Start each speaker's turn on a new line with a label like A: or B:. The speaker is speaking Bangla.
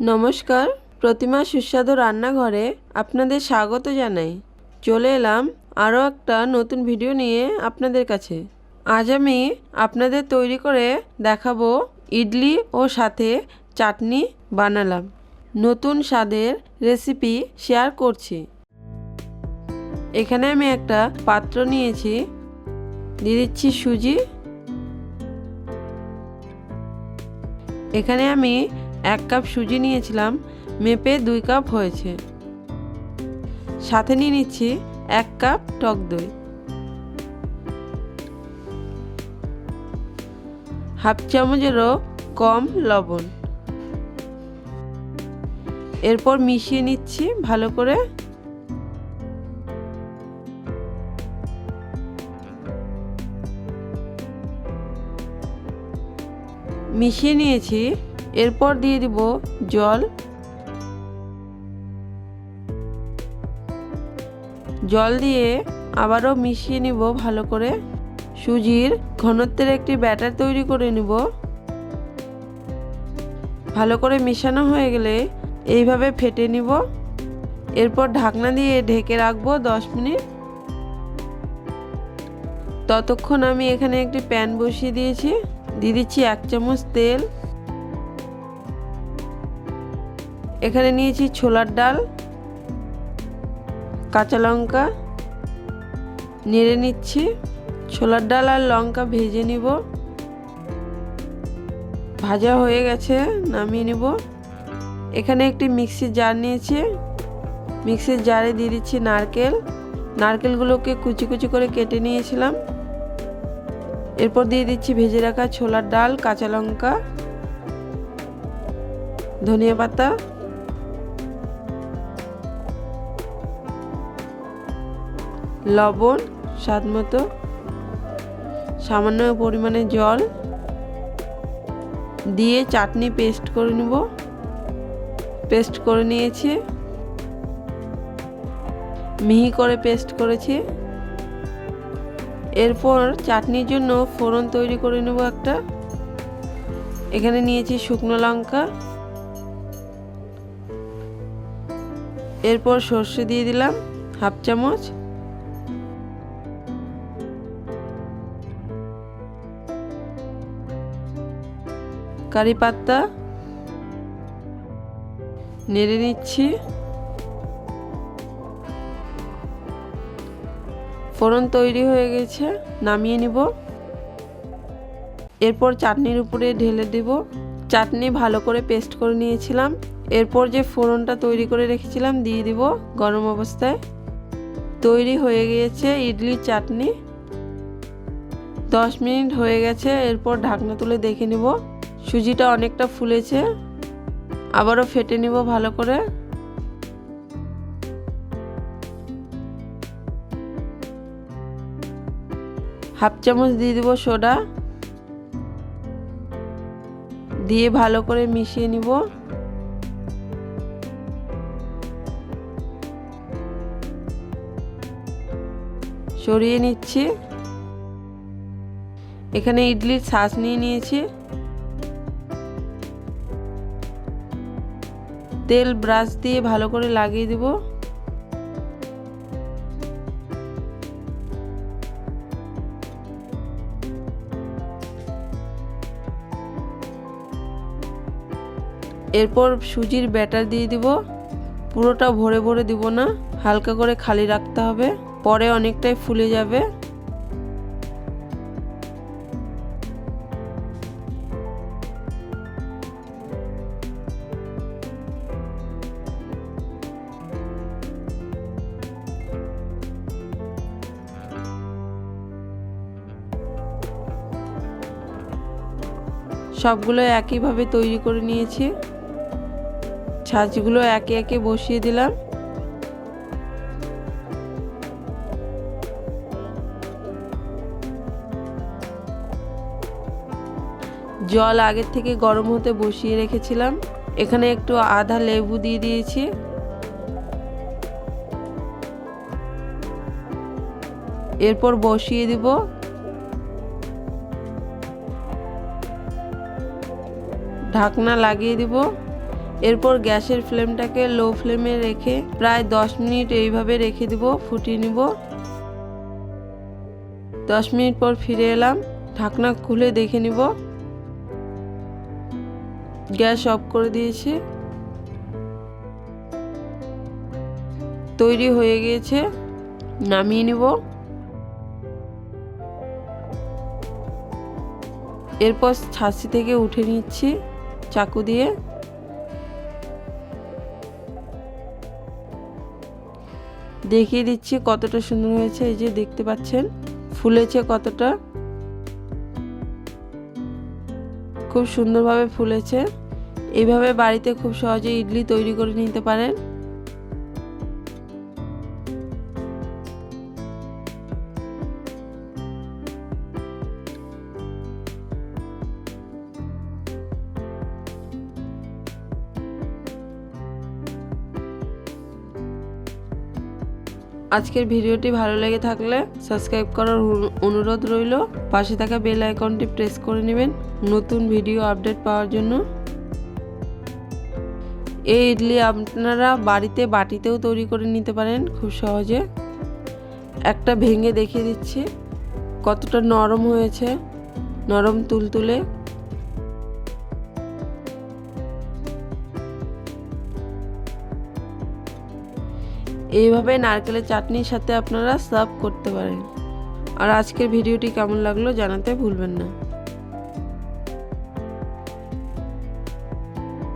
A: নমস্কার, প্রতিমা সুস্বাদু রান্নাঘরে আপনাদের স্বাগত জানাই। চলে এলাম আরও একটা নতুন ভিডিও নিয়ে আপনাদের কাছে। আজ আমি আপনাদের তৈরি করে দেখাবো ইডলি ও সাথে চাটনি বানালাম। নতুন স্বাদের রেসিপি শেয়ার করছি। এখানে আমি একটা পাত্র নিয়েছি। দিয়ে দিচ্ছি সুজি। এখানে আমি এক কাপ সুজি নিয়েছিলাম, মেপে দুই কাপ হয়েছে। সাথে নিয়ে নিচ্ছি এক কাপ টক দই। হাফ চামচেরও কম লবণ। এরপর মিশিয়ে নিচ্ছি ভালো করে। মিশিয়ে নিয়েছি এরপর দিয়ে দিব জল। জল দিয়ে আবারও মিশিয়ে নিব ভালো করে। সুজির ঘনত্বের একটি ব্যাটার তৈরি করে নিব। ভালো করে মেশানো হয়ে গেলে এইভাবে ফেটে নিব। এরপর ঢাকনা দিয়ে ঢেকে রাখব দশ মিনিট। ততক্ষণ আমি এখানে একটি প্যান বসিয়ে দিয়েছি। দিয়ে দিচ্ছি এক চামচ তেল। এখানে নিয়েছি ছোলার ডাল, কাঁচা লঙ্কা, নেড়ে নিচ্ছি। ছোলার ডাল আর লঙ্কা ভেজে নিব। ভাজা হয়ে গেছে, নামিয়ে নিব। এখানে একটি মিক্সির জার নিয়েছি। মিক্সির জারে দিয়ে দিচ্ছি নারকেল। নারকেলগুলোকে কুচি কুচি করে কেটে নিয়েছিলাম। এরপর দিয়ে দিচ্ছি ভেজে রাখা ছোলার ডাল, কাঁচা লঙ্কা, ধনিয়া পাতা লবণ, স্বাদ মতো, সামান্য পরিমাণে জল দিয়ে চাটনি পেস্ট করে নেব। পেস্ট করে নিয়েছি। মিহি করে পেস্ট করেছি। এরপর চাটনির জন্য ফোড়ন তৈরি করে নেব একটা। এখানে নিয়েছি শুকনো লঙ্কা। এরপর সর্ষে দিয়ে দিলাম হাফ চামচ। কারি পাত্তা। নেড়ে নিচ্ছি। ফোড়ন তৈরি হয়ে গেছে, নামিয়ে নিব। এরপর চাটনির উপরে ঢেলে দেব। চাটনি ভালো করে পেস্ট করে নিয়েছিলাম। এরপর যে ফোড়নটা তৈরি করে রেখেছিলাম, দিয়ে দিব গরম অবস্থায়। তৈরি হয়ে গিয়েছে ইডলির চাটনি। দশ মিনিট হয়ে গেছে, এরপর ঢাকনা তুলে দেখে নিব। সুজিটা অনেকটা ফুলেছে। আবারও ফেটে নিব ভালো করে। হাফ চামচ দিয়ে দিব সোডা। দিয়ে ভালো করে মিশিয়ে নিব। সরিয়ে নিচ্ছি। এখানে ইডলির ছাঁচ নিয়ে নিয়েছি। তেল ব্রাশ দিয়ে ভালো করে লাগিয়ে দেব। এরপর সুজির ব্যাটার দিয়ে দিব। পুরোটা ভরে ভরে দিব না, হালকা করে খালি রাখতে হবে, পরে অনেকটাই ফুলে যাবে। সবগুলো একইভাবে তৈরি করে নিয়েছি। ছাঁচগুলো একে একে বসিয়ে দিলাম। জল আগের থেকে গরম হতে বসিয়ে রেখেছিলাম। এখানে একটু আধা লেবু দিয়ে দিয়েছি। এরপর বসিয়ে দিব ঢাকনা লাগিয়ে দিব। এরপর গ্যাসের ফ্লেমটাকে লো ফ্লেমে রেখে প্রায় দশ মিনিট এইভাবে রেখে দিব, ফুটিয়ে নিব। দশ মিনিট পর ফিরে এলাম, ঢাকনা খুলে দেখে নিব। গ্যাস অফ করে দিয়েছি। তৈরি হয়ে গিয়েছে, নামিয়ে নিব। এরপর ছাসি থেকে উঠে নিচ্ছি। চাকু দিয়ে। দেখিয়ে দিচ্ছি কতটা সুন্দর হয়েছে, এই যে দেখতে পাচ্ছেন, ফুলেছে কতটা। খুব সুন্দরভাবে ফুলেছে। এভাবে বাড়িতে খুব সহজে ইডলি তৈরি করে নিতে পারেন। আজকের ভিডিওটি ভালো লেগে থাকলে সাবস্ক্রাইব করার অনুরোধ রইল। পাশে থাকা বেল আইকনটি প্রেস করে নেবেন নতুন ভিডিও আপডেট পাওয়ার জন্য। এই ইডলি আপনারা বাড়িতে বাটিতেও তৈরি করে নিতে পারেন খুব সহজে। একটা ভেঙে দেখিয়ে দিচ্ছি। কতটা নরম হয়েছে, নরম তুলতুলে। এইভাবে নারকেলের চাটনির সাথে আপনারা সার্ভ করতে পারেন। আর আজকের ভিডিওটি কেমন লাগল জানাতে ভুলবেন না।